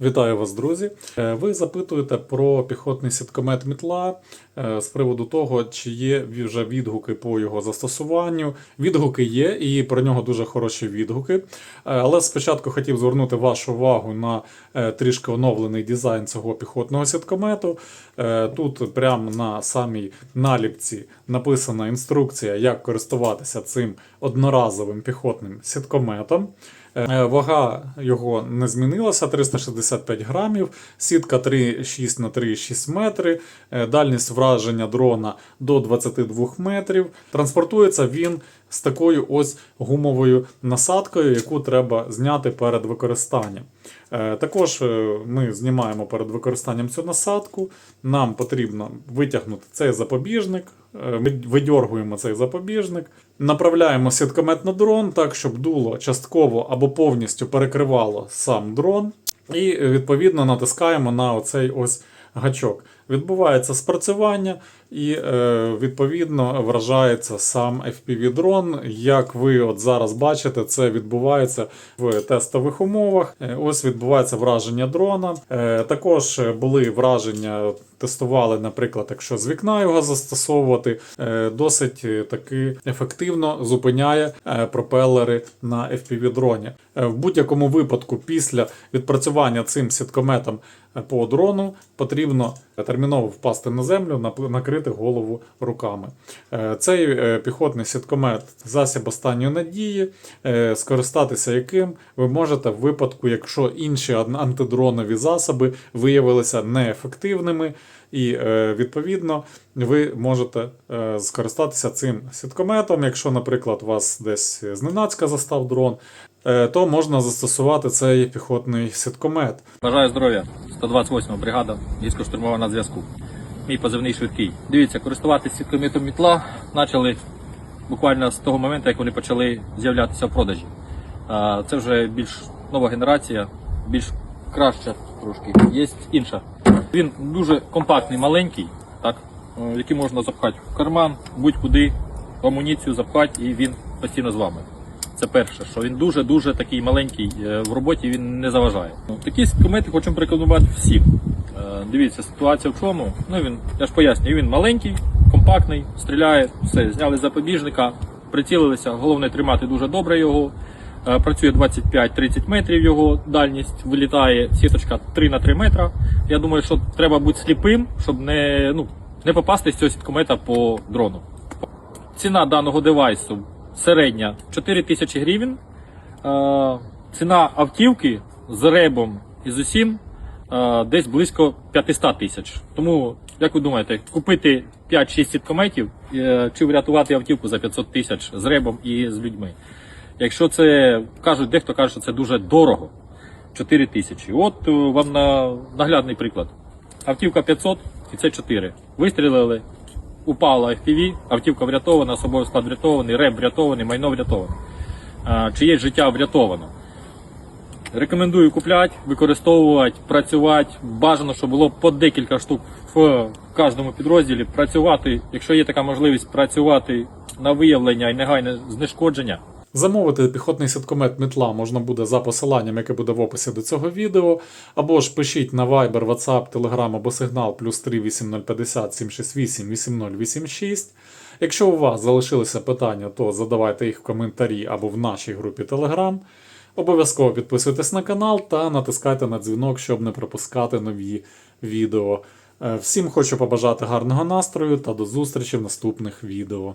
Вітаю вас, друзі. Е, Ви запитуєте про піхотний сіткомет мітла е, з приводу того, чи є вже відгуки по його застосуванню. Відгуки є, і про нього дуже хороші відгуки. Е, Але спочатку хотів звернути вашу увагу на трішки оновлений дизайн цього піхотного сіткомету. Тут прямо на самій наліпці написана інструкція, як користуватися цим одноразовим піхотним сіткометом. Е, Вага його не змінилася 365 грамів, сітка 3,6 на 3,6 метри, е, дальність враження дрона до 22 метрів. Транспортується він з такою ось гумовою насадкою, яку треба зняти перед використанням. Е, Також ми знімаємо перед використанням цю насадку. Нам потрібно витягнути цей запобіжник. Е, Ми видьоргуємо цей запобіжник, направляємо сіткомет на дрон так, щоб дуло частково або повністю перекривало сам дрон. І е, відповідно натискаємо на оцей ось гачок. Відбувається спрацювання, і е, відповідно вражається сам FPV-дрон. Як ви от зараз бачите, це відбувається в тестових умовах. Е, Ось відбувається враження дрона. Е, Також були враження, тестували, наприклад, якщо з вікна його застосовувати, досить таки ефективно зупиняє пропелери на FPV-дроні. В будь-якому випадку, після відпрацювання цим сіткометом по дрону, потрібно терміново впасти на землю, накрити голову руками. Е, Цей е, піхотний сіткомет засіб останньої надії, е, скористатися яким ви можете в випадку, якщо інші антидронові засоби виявилися неефективними. І відповідно ви можете скористатися цим сіткометом. Якщо, наприклад, вас десь зненацька застав дрон, то можна застосувати цей піхотний сіткомет. Бажаю здоров'я, 128 бригада, гірсько-штурмова на зв'язку. Мій позивний швидкий. Дивіться, користуватися сіткометом мітла почали буквально з того моменту, як вони почали з'являтися в продажі. Це вже більш нова генерація, більш краща трошки. Є інша. Він дуже компактний, маленький, так, е, який можна запхати в карман, будь-куди, амуніцію запхати, і він постійно з вами. Це перше, що він дуже-дуже такий маленький е, в роботі, він не заважає. Ну, Такі комети хочемо порекомендувати всім. Е, Дивіться, ситуація в чому. Ну він, я ж пояснюю, він маленький, компактний, стріляє, все, зняли запобіжника, прицілилися. Головне тримати дуже добре його. Е, Працює 25-30 метрів його дальність, вилітає сіточка 3 на 3 метра. Я думаю, що треба бути сліпим, щоб не, ну, не попасти з цього сіткомета по дрону. Ціна даного девайсу середня 4 тисячі гривень. Е, Ціна автівки з ребом і з усім е, десь близько 500 тисяч. Тому, як ви думаєте, купити 5-6 сіткометів е, чи врятувати автівку за 500 тисяч з ребом і з людьми? Якщо це кажуть, дехто каже, що це дуже дорого. 4 тисячі. От вам на наглядний приклад. Автівка 500 і це 4. Вистрілили, упала FPV, автівка врятована, особовий склад врятований, реб врятований, майно врятоване. Чиєсь життя врятовано. Рекомендую купляти, використовувати, працювати. Бажано, щоб було по декілька штук в кожному підрозділі. Працювати, якщо є така можливість, працювати на виявлення і негайне знешкодження. Замовити піхотний сіткомет Мітла можна буде за посиланням, яке буде в описі до цього відео. Або ж пишіть на Viber, WhatsApp, Telegram або сигнал плюс 3 8050 768 8086. Якщо у вас залишилися питання, то задавайте їх в коментарі або в нашій групі Telegram. Обов'язково підписуйтесь на канал та натискайте на дзвінок, щоб не пропускати нові відео. Е, Всім хочу побажати гарного настрою та до зустрічі в наступних відео.